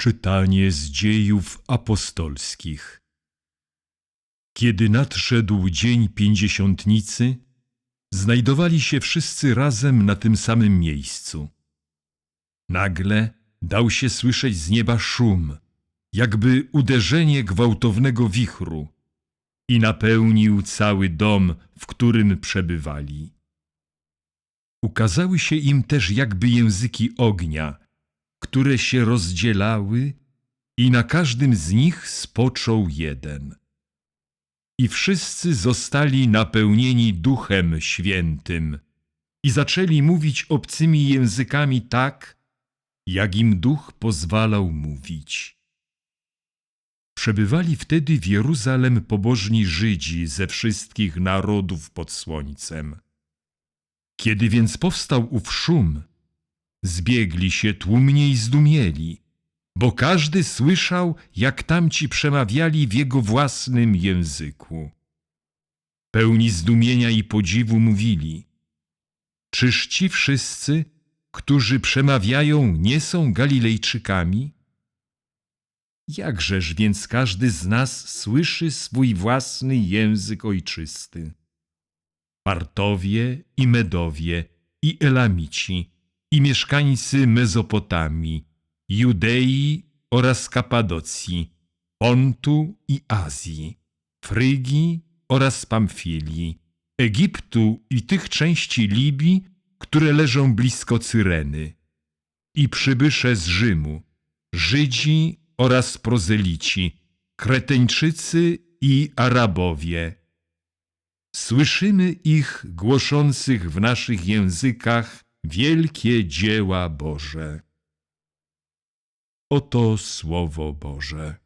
Czytanie z dziejów apostolskich. Kiedy nadszedł dzień pięćdziesiątnicy, znajdowali się wszyscy razem na tym samym miejscu. Nagle dał się słyszeć z nieba szum, jakby uderzenie gwałtownego wichru, i napełnił cały dom, w którym przebywali. Ukazały się im też jakby języki ognia, które się rozdzielały i na każdym z nich spoczął jeden. I wszyscy zostali napełnieni Duchem Świętym i zaczęli mówić obcymi językami tak, jak im Duch pozwalał mówić. Przebywali wtedy w Jeruzalem pobożni Żydzi ze wszystkich narodów pod słońcem. Kiedy więc powstał ów szum, zbiegli się tłumnie i zdumieli, bo każdy słyszał, jak tamci przemawiali w jego własnym języku. Pełni zdumienia i podziwu mówili: Czyż ci wszyscy, którzy przemawiają, nie są Galilejczykami? Jakżeż więc każdy z nas słyszy swój własny język ojczysty? Partowie i Medowie i Elamici i mieszkańcy Mezopotamii, Judei oraz Kapadocji, Pontu i Azji, Frygii oraz Pamfilii, Egiptu i tych części Libii, które leżą blisko Cyreny, i przybysze z Rzymu, Żydzi oraz prozelici, Kreteńczycy i Arabowie. Słyszymy ich głoszących w naszych językach wielkie dzieła Boże. Oto Słowo Boże.